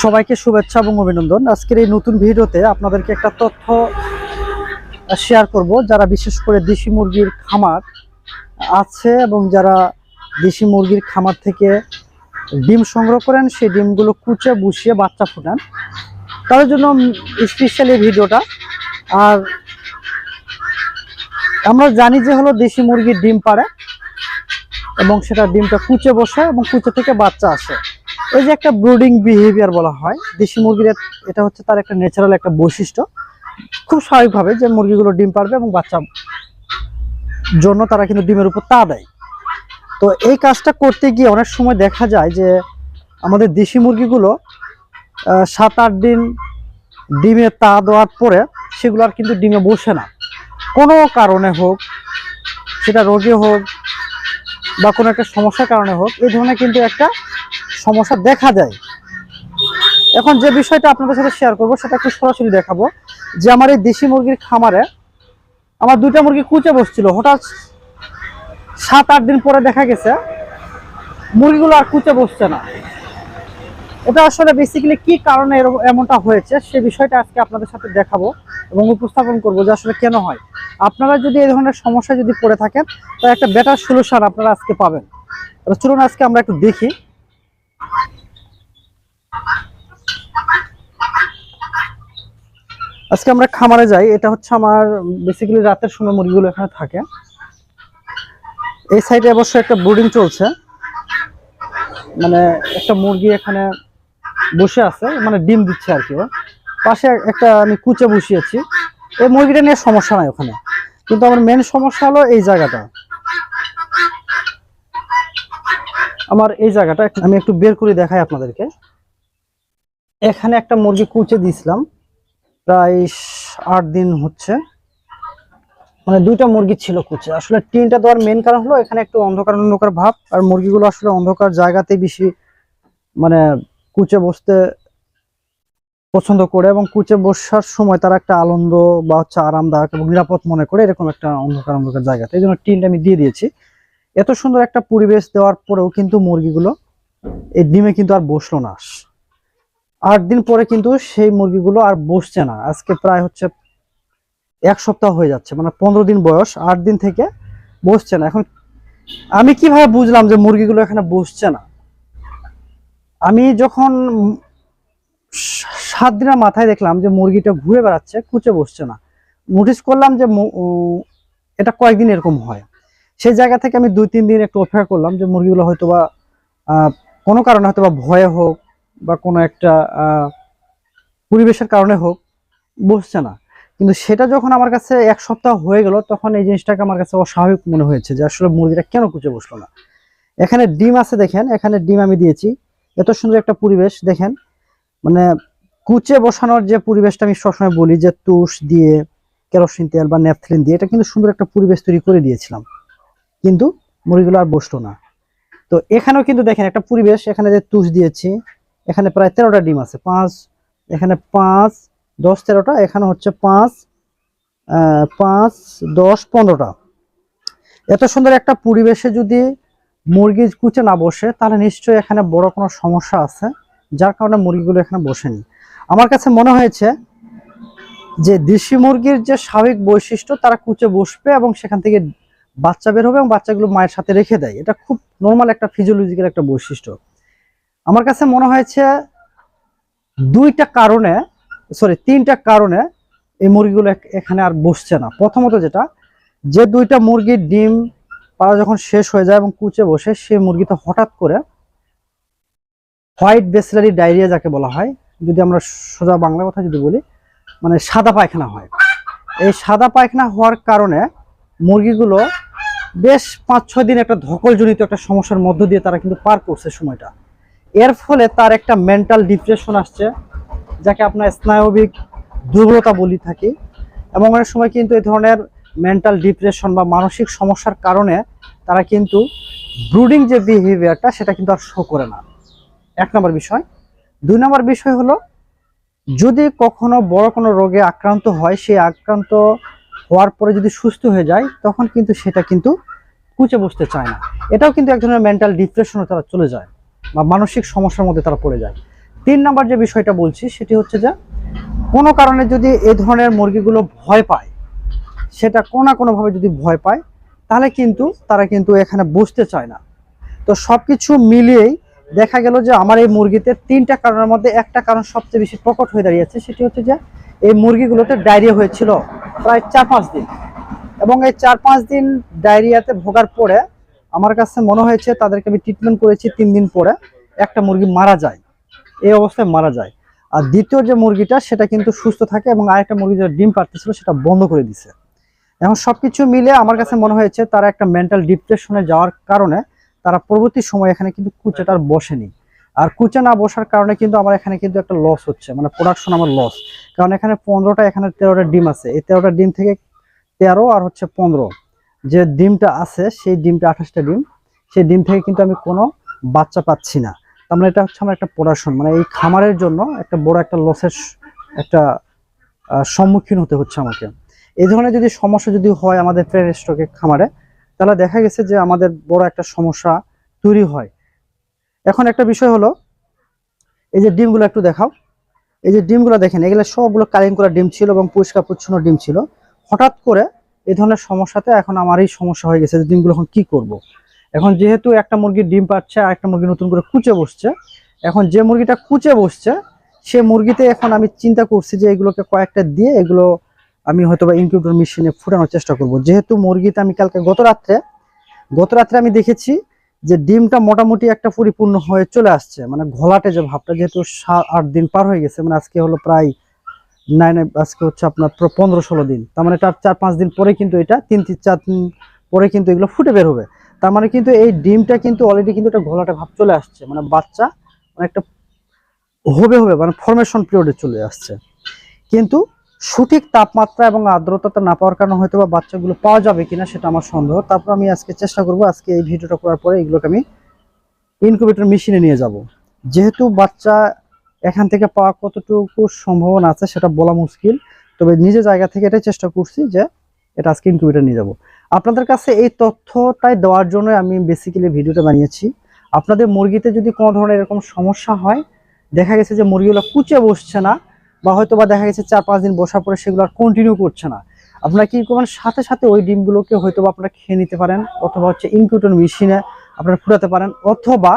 সবাইকে শুভেচ্ছা এবং অভিনন্দন। আজকের এই নতুন ভিডিওতে আপনাদেরকে একটা তথ্য শেয়ার করব। যারা বিশেষ করে দেশি মুরগির খামার আছে এবং যারা দেশি মুরগির খামার থেকে ডিম সংগ্রহ করেন, সেই ডিমগুলো কুচে বসিয়ে বাচ্চা ফোটান। তাদের জন্য স্পেশাল এই ভিডিওটা। আর আমরা জানি যে হলো দেশি মুরগির ডিম পারে এবং সেটা ডিমটা কুচে বসে এবং কুচে থেকে বাচ্চা আসে। এই যে একটা ব্রুডিং বিহেভিয়ার বলা হয়, দেশি মুরগির এটা হচ্ছে তার একটা ন্যাচারাল একটা বৈশিষ্ট্য। খুব স্বাভাবিকভাবে যে মুরগিগুলো ডিম পারবে এবং বাচ্চা জন্য তারা কিন্তু ডিমের উপর তা দেয়। তো এই কাজটা করতে গিয়ে অনেক সময় দেখা যায় যে আমাদের দেশি মুরগিগুলো সাত আট দিন ডিমে তা দেওয়ার পরে সেগুলো আর কিন্তু ডিমে বসে না। কোনো কারণে হোক, সেটা রোগে হোক বা কোনো একটা সমস্যার কারণে হোক, এই ধরনের কিন্তু একটা সমস্যা দেখা যায় এখন যে বিষয়টা আপনাদের সাথে শেয়ার করব, সেটা একটু সরাসরি দেখাবো। যে আমার এই দেশি মুরগির খামারে আমার দুইটা মুরগি কুচে বসছিল। হঠাৎ সাত, আট দিন পরে দেখা গেছে, মুরগিগুলো আর কুচে বসছে না। এটা আসলে বেসিক্যালি কি কারণে এমনটা হয়েছে, সে বিষয়টা আজকে আপনাদের সাথে দেখাবো এবং উপস্থাপন করব যে আসলে কেন হয়। আপনারা যদি এই ধরনের সমস্যা যদি পড়ে থাকেন তো একটা বেটার সলিউশন আপনারা আজকে পাবেন। চলুন আজকে আমরা একটু দেখি। আজকে আমরা খামারে যাই। এটা হচ্ছে আমার বেসিক্যালি রাতের সময় মুরগিগুলো এখানে থাকে। এই সাইডে অবশ্য একটা ব্রুডিং চলছে। মানে একটা মুরগি এখানে বসে আছে মানে ডিম দিচ্ছে আর কি। পাশে একটা আমি কুচে বসিয়েছি। এই মুরগিটা নিয়ে সমস্যা নাই ওখানে। কিন্তু আমার মেন সমস্যা হলো এই জায়গাটা। আমার এই জায়গাটা আমি একটু বের করে দেখাই আপনাদেরকে। এখানে একটা মুরগি কুচে দিয়েছিলাম। প্রায় আট দিন হচ্ছে। মানে দুইটা মুরগি ছিল কুচে। আসলে টিনটা দেওয়ার মেন কারণ হলো, এখানে একটু অন্ধকার অন্ধকার ভাব। আর মুরগিগুলো আসলে অন্ধকার জায়গাতেই বেশি মানে কুচে বসতে পছন্দ করে এবং কুচে বসার সময় তারা একটা আনন্দ বা হচ্ছে আরামদায়ক এবং নিরাপদ মনে করে এরকম একটা অন্ধকার অন্ধকার জায়গাতে। এই জন্য টিনটা আমি দিয়ে দিয়েছি। এত সুন্দর একটা পরিবেশ দেওয়ার পরেও কিন্তু মুরগিগুলো এই ডিমে কিন্তু আর বসল না। আট দিন পরে কিন্তু সেই মুরগিগুলো আর বসছে না। আজকে প্রায় হচ্ছে এক সপ্তাহ হয়ে যাচ্ছে মানে পনেরো দিন বয়স, আট দিন থেকে বসছে না। এখন আমি কীভাবে বুঝলাম যে মুরগিগুলো এখানে বসছে না? আমি যখন সাত দিনের মাথায় দেখলাম যে মুরগিটা ঘুরে বেড়াচ্ছে, কুচে বসছে না। নোটিস করলাম যে এটা কয়েকদিন এরকম হয়। সেই জায়গা থেকে আমি দুই, তিন দিন একটু অপেক্ষা করলাম যে মুরগিগুলো হয়তো বা কোনো কারণে হয়তো বা ভয়ে হোক বা কোনো একটা পরিবেশের কারণে হোক বসছে না। কিন্তু সেটা যখন আমার কাছে এক সপ্তাহ হয়ে গেল, তখন এই জিনিসটাকে আমার কাছে অস্বাভাবিক মনে হয়েছে যে আসলে মুরগিটা কেন কুচে বসল না। এখানে ডিম আছে দেখেন, এখানে ডিম আমি দিয়েছি। এত সুন্দর একটা পরিবেশ, দেখেন। মানে কুচে বসানোর যে পরিবেশটা আমি সবসময় বলি যে তুষ দিয়ে কেরোসিন তেল বা ন্যাপথলিন দিয়ে, এটা কিন্তু সুন্দর একটা পরিবেশ তৈরি করে দিয়েছিলাম। কিন্তু মুরগিগুলো আর বসল না। তো এখানেও কিন্তু দেখেন একটা পরিবেশ, এখানে যে তুষ দিয়েছি, এখানে প্রায় তেরোটা ডিম আছে, পাঁচ, এখানে পাঁচ, দশ তেরোটা, এখানে হচ্ছে পাঁচ পাঁচ, দশ, পনেরোটা। এত সুন্দর একটা পরিবেশে যদি মুরগি কুচে না বসে, তাহলে নিশ্চয়ই এখানে বড় কোনো সমস্যা আছে, যার কারণে মুরগিগুলো এখানে বসেনি। আমার কাছে মনে হয়েছে যে দেশি মুরগির যে স্বাভাবিক বৈশিষ্ট্য, তারা কুচে বসবে এবং সেখান থেকে বাচ্চা বের হবে এবং বাচ্চাগুলো মায়ের সাথে রেখে দেয়। এটা খুব নর্মাল একটা ফিজিওলজিক্যাল একটা বৈশিষ্ট্য। আমার কাছে মনে হয়েছে দুইটা কারণে সরি তিনটা কারণে এই মুরগিগুলো এখানে আর বসছে না। প্রথমত যেটা, যে দুইটা মুরগির ডিম পাড়া যখন শেষ হয়ে যায় এবং কুচে বসে, সেই মুরগিতে হঠাৎ করে হোয়াইট বেসিলারি ডায়রিয়া যাকে বলা হয়, যদি আমরা সোজা বাংলা কথা যদি বলি মানে সাদা পায়খানা হয়। এই সাদা পায়খানা হওয়ার কারণে মুরগিগুলো বেশ পাঁচ, ছয় দিন একটা ধকলজনিত একটা সমস্যার মধ্য দিয়ে তারা কিন্তু পার করছে সময়টা। এর ফলে তার একটা মেন্টাল ডিপ্রেশন আসছে, যাকে আপনার স্নায়বিক দুর্বলতা বলি থাকি। এবং অনেক সময় কিন্তু এই ধরনের মেন্টাল ডিপ্রেশন বা মানসিক সমস্যার কারণে তারা কিন্তু ব্রুডিং যে বিহেভিয়ারটা সেটা কিন্তু আর শো করে না। এক নম্বর বিষয়। দুই নম্বর বিষয় হলো, যদি কখনো বড় কোনো রোগে আক্রান্ত হয়, সেই আক্রান্ত হওয়ার পরে যদি সুস্থ হয়ে যায়, তখন কিন্তু সেটা কিন্তু কুচে বসতে চায় না। এটাও কিন্তু এক ধরনের মেন্টাল ডিপ্রেশনে তারা চলে যায় বা মানসিক সমস্যার মধ্যে তারা পড়ে যায়। তিন নাম্বার যে বিষয়টা বলছি, সেটি হচ্ছে যে, কোনো কারণে যদি এই ধরনের মুরগিগুলো ভয় পায়, সেটা কোনো না কোনোভাবে যদি ভয় পায়, তাহলে কিন্তু তারা কিন্তু এখানে বসতে চায় না। তো সব কিছু মিলিয়েই দেখা গেল যে, আমার এই মুরগিতে তিনটা কারণের মধ্যে একটা কারণ সবচেয়ে বেশি প্রকট হয়ে দাঁড়িয়েছে, সেটি হচ্ছে যে, এই মুরগিগুলোতে ডায়রিয়া হয়েছিল। প্রায় চার পাঁচ দিন। এবং এই চার পাঁচ দিন ডায়রিয়াতে ভোগার পরে আমার কাছে মনে হয়েছে তাদেরকে আমি ট্রিটমেন্ট করেছি তিন দিন পরে, একটা মুরগি মারা যায়। এই অবস্থায় মারা যায়। আর দ্বিতীয় যে মুরগিটা, সেটা কিন্তু সুস্থ থাকে এবং আরেকটা মুরগি যেটা ডিম পারতেছিল সেটা বন্ধ করে দিছে। এখন সবকিছু মিলে আমার কাছে মনে হয়েছে তারা একটা মেন্টাল ডিপ্রেশনে যাওয়ার কারণে তারা পরবর্তী সময় এখানে কিন্তু কুচাটার বসেনি। আর কুচে না বসার কারণে কিন্তু আমার এখানে কিন্তু একটা লস হচ্ছে মানে প্রোডাকশন আমার লস কারণ এখানে পনেরোটা, এখানে তেরোটা ডিম আছে। এই তেরোটা ডিম থেকে তেরো আর হচ্ছে পনেরো। যে ডিমটা আছে, সেই ডিমটা আঠাশটা ডিম, সেই ডিম থেকে কিন্তু আমি কোনো বাচ্চা পাচ্ছি না। তার মানে এটা হচ্ছে আমার একটা প্রোডাকশন মানে এই খামারের জন্য একটা বড় একটা লসের একটা সম্মুখীন হতে হচ্ছে আমাকে। এই ধরনের যদি সমস্যা যদি হয় আমাদের প্রের স্টকে খামারে, তাহলে দেখা গেছে যে আমাদের বড় একটা সমস্যা তৈরি হয়। এখন একটা বিষয় হলো, এই যে ডিমগুলো একটু দেখাও। এই যে ডিমগুলো দেখেন, এগুলো সবগুলো কালিং করা ডিম ছিল এবং পরিষ্কার পরিচ্ছন্ন ডিম ছিল। হঠাৎ করে এই ধরনের সমস্যাতে এখন আমারই সমস্যা হয়ে গেছে যে ডিমগুলো এখন কি করব। এখন যেহেতু একটা মুরগির ডিম পাচ্ছে আর একটা মুরগি নতুন করে কুচে বসছে, এখন যে মুরগিটা কুচে বসছে, সে মুরগিতে এখন আমি চিন্তা করছি যে এগুলোকে কয়েকটা দিয়ে এগুলো আমি হয়তো বা ইনকিউবেটর মেশিনে ফুটানোর চেষ্টা করব। যেহেতু মুরগিতে আমি কালকে গত রাত্রে গত রাত্রে আমি দেখেছি যে ডিমটা মোটামুটি একটা পরিপূর্ণ হয়ে চলে আসছে। মানে ঘোলাটে যে ভাবটা, যেহেতু সাত আট দিন পার হয়ে গেছে মানে আজকে হলো প্রায় নাইন আজকে হচ্ছে আপনার পনেরো ষোলো দিন। তার মানে তার চার পাঁচ দিন পরে কিন্তু এটা, তিন তিন চার দিন পরে কিন্তু এগুলো ফুটে বের হবে। তার মানে কিন্তু এই ডিমটা কিন্তু অলরেডি কিন্তু একটা ঘোলাটে ভাব চলে আসছে। মানে বাচ্চা মানে একটা হবে হবে মানে ফরমেশন পিরিয়ডে চলে আসছে। কিন্তু সঠিক তাপমাত্রা এবং আর্দ্রতাটা না পাওয়ার কারণে হয়তো বা বাচ্চাগুলো পাওয়া যাবে কিনা সেটা আমার সন্দেহ। তারপর আমি আজকে চেষ্টা করব, আজকে এই ভিডিওটা করার পরে এগুলোকে আমি ইনকিউবেটর মেশিনে নিয়ে যাব। যেহেতু বাচ্চা এখান থেকে পাওয়া কতটুকু সম্ভাবনা আছে সেটা বলা মুশকিল, তবে নিজে জায়গা থেকে এটাই চেষ্টা করছি যে এটা আজকে ইনকিউবেটর নিয়ে যাব। আপনাদের কাছে এই তথ্যটাই দেওয়ার জন্য আমি বেসিক্যালি ভিডিওটা বানিয়েছি। আপনাদের মুরগিতে যদি কোনো ধরনের এরকম সমস্যা হয়, দেখা গেছে যে মুরগিগুলো কুচে বসছে না বা হয়তো বা দেখা গেছে চার পাঁচ দিন বসার পরে সেগুলো আর কন্টিনিউ করছে না। আপনারা কি করবেন? সাথে সাথে ওই ডিমগুলোকে হয়তো বা আপনারা খেয়ে নিতে পারেন, অথবা হচ্ছে ইনকিউটর মেশিনে আপনারা ফুটাতে পারেন, অথবা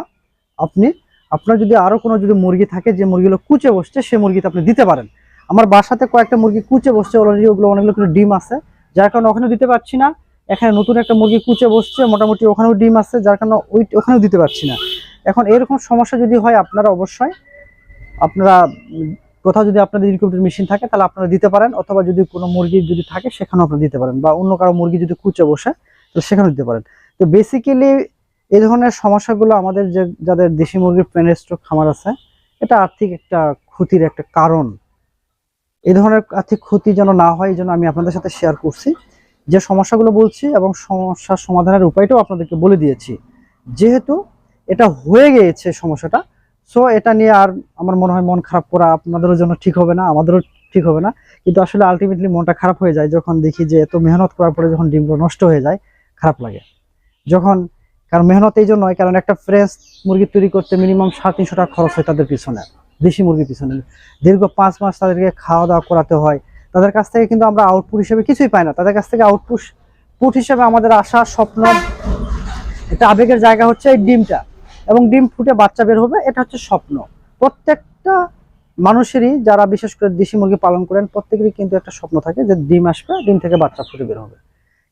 আপনি, আপনার যদি আরও কোনো যদি মুরগি থাকে যে মুরগিগুলো কুচে বসছে, সে মুরগিতে আপনি দিতে পারেন। আমার বাসাতে কয়েকটা মুরগি কুচে বসছে অলরেডি ওগুলো অনেকগুলো ডিম আছে। যার কারণে ওখানে দিতে পারছি না। এখানে নতুন একটা মুরগি কুচে বসছে, মোটামুটি ওখানেও ডিম আছে, যার কারণে ওই ওখানেও দিতে পারছি না। এখন এরকম সমস্যা যদি হয়, আপনারা অবশ্যই আপনারা কোথাও যদি আপনাদের ইনকিউবেটর মেশিন থাকে, তাহলে আপনারা দিতে পারেন। অথবা যদি কোনো মুরগি যদি থাকে, সেখানেও আপনারা দিতে পারেন। বা অন্য কারও মুরগি যদি কুচে বসে, তাহলে সেখানেও দিতে পারেন। তো বেসিক্যালি এই ধরনের সমস্যাগুলো আমাদের যে, যাদের দেশি মুরগির প্যানের স্টক খামার আছে, এটা আর্থিক একটা ক্ষতির একটা কারণ। এই ধরনের আর্থিক ক্ষতি যেন না হয়, এই জন্য আমি আপনাদের সাথে শেয়ার করছি। যে সমস্যাগুলো বলছি এবং সমস্যার সমাধানের উপায়টাও আপনাদেরকে বলে দিয়েছি। যেহেতু এটা হয়ে গিয়েছে সমস্যাটা সো এটা নিয়ে আর আমার মনে হয় মন খারাপ করা আপনাদেরও জন্য ঠিক হবে না, আমাদেরও ঠিক হবে না। কিন্তু আসলে আলটিমেটলি মনটা খারাপ হয়ে যায় যখন দেখি যে এত মেহনত করার পরে যখন ডিমগুলো নষ্ট হয়ে যায়, খারাপ লাগে। যখন, কারণ মেহনত এই জন্যই কারণ একটা ফ্রেশ মুরগি তৈরি করতে মিনিমাম সাড়ে তিনশো টাকা খরচ হয় তাদের পিছনে, দেশি মুরগির পিছনে। দীর্ঘ পাঁচ মাস তাদেরকে খাওয়া দাওয়া করাতে হয়। তাদের কাছ থেকে কিন্তু আমরা আউটপুট হিসেবে কিছুই পাই না। তাদের কাছ থেকে আউটপুট পুট হিসেবে আমাদের আশা, স্বপ্ন, একটা আবেগের জায়গা হচ্ছে এই ডিমটা। এবং ডিম ফুটে বাচ্চা বের হবে, এটা হচ্ছে স্বপ্ন। প্রত্যেকটা মানুষেরই যারা বিশেষ করে দেশি মুরগি পালন করেন, প্রত্যেকেরই কিন্তু একটা স্বপ্ন থাকে যে ডিম আসবে, ডিম থেকে বাচ্চা ফুটে বের হবে।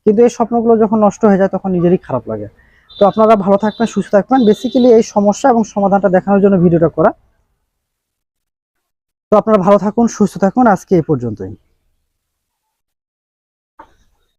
কিন্তু এই স্বপ্নগুলো যখন নষ্ট হয়ে যায়, তখন নিজেরই খারাপ লাগে। তো আপনারা ভালো থাকবেন, সুস্থ থাকবেন। বেসিক্যালি এই সমস্যা এবং সমাধানটা দেখানোর জন্য ভিডিওটা করা। তো আপনারা ভালো থাকুন, সুস্থ থাকুন। আজকে এই পর্যন্তই।